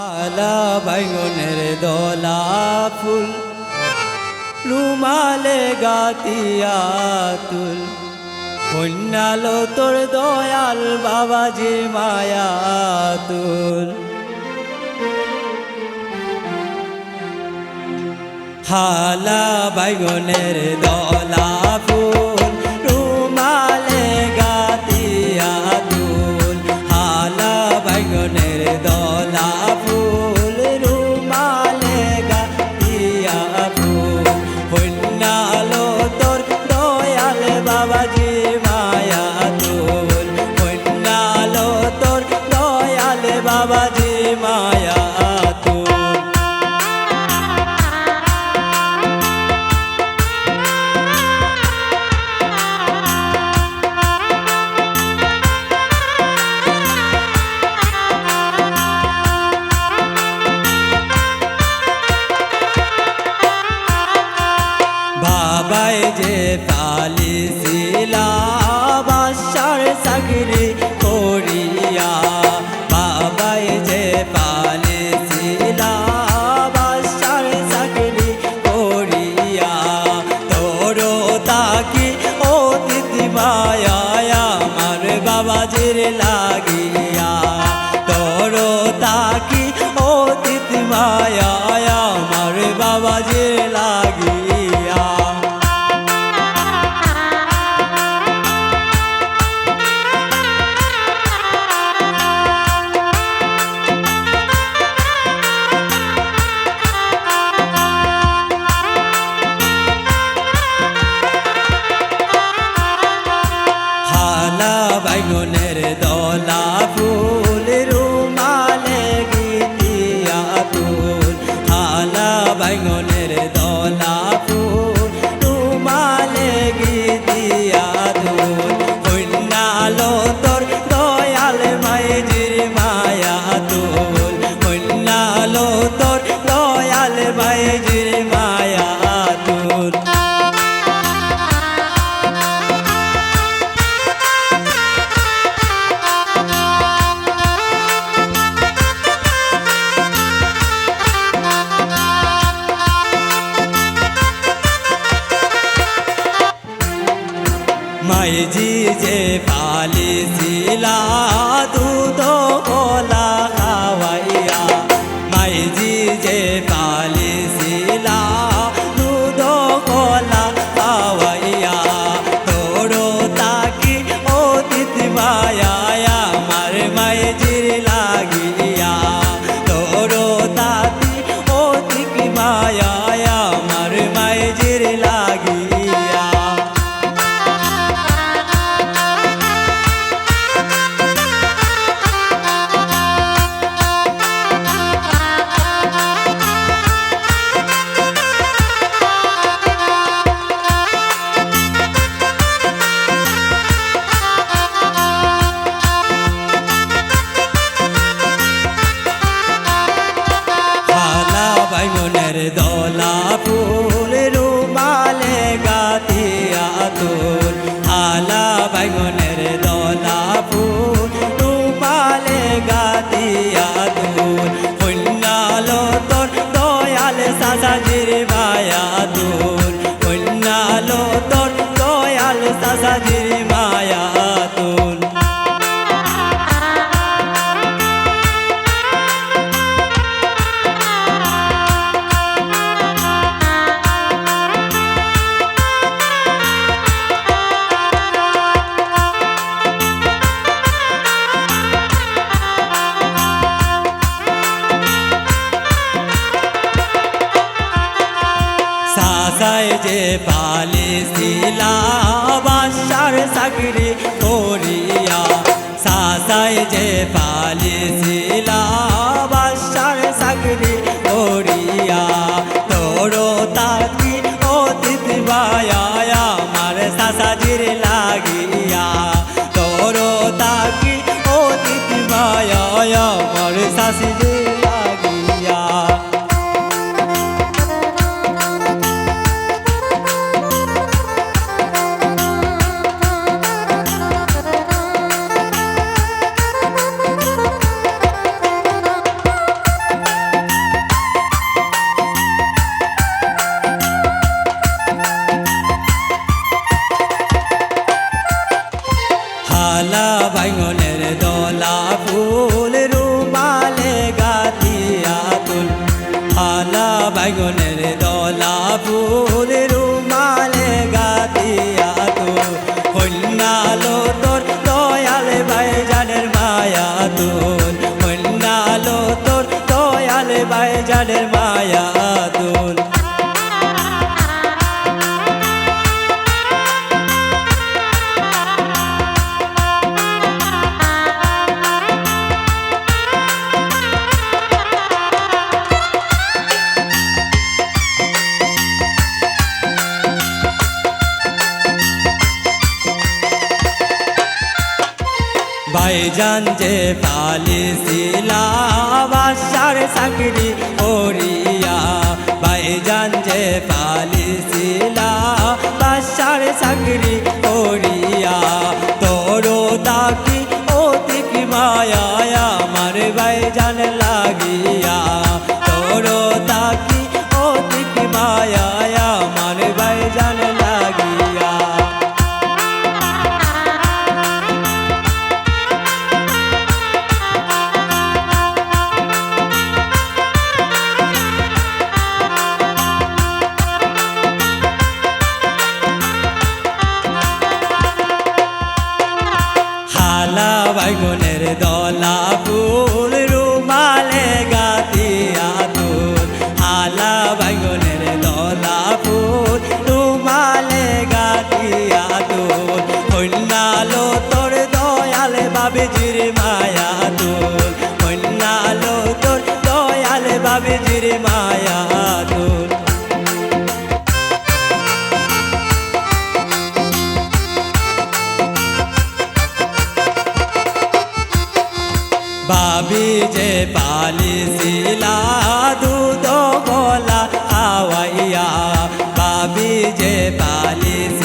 আলা বাইগনের দলা ফুল, রুমালে গাতিয়া তুল। কন্যালো তোর দয়াল বাবাজি মায়া তুল। হালা বাইগনের দলা ফুল যে পালিছিলা বাসার চাকরি করিয়া বাবাই যে পালিছিলা বাসার চাকরি করিয়া তোর তাকি ও দিদি মায়া, আমার বাবাজির লাগিয়া। তোর তাকি ও দিদি মায়া, আমার বাবাজির লাগিয়া। মাইজি যে পালিছিলা হালা বাইমনের যে পালিছিলা বাসার চাকরি করিয়া সাসায় যে পালিছিলা আতুল রুমালে গাতিয়া তুল। আলা বাইগনের দলা ফুল রুমালে গাতিয়া তুল। হন্যালো তোর দয়াল ভাইজানের মায়া তুল। হন্যালো তোর দয়াল ভাইজানের মায়া তুল। যে পালিছিলা বাসার চাকরি করিয়া। ভাইজান যে পালিছিলা যে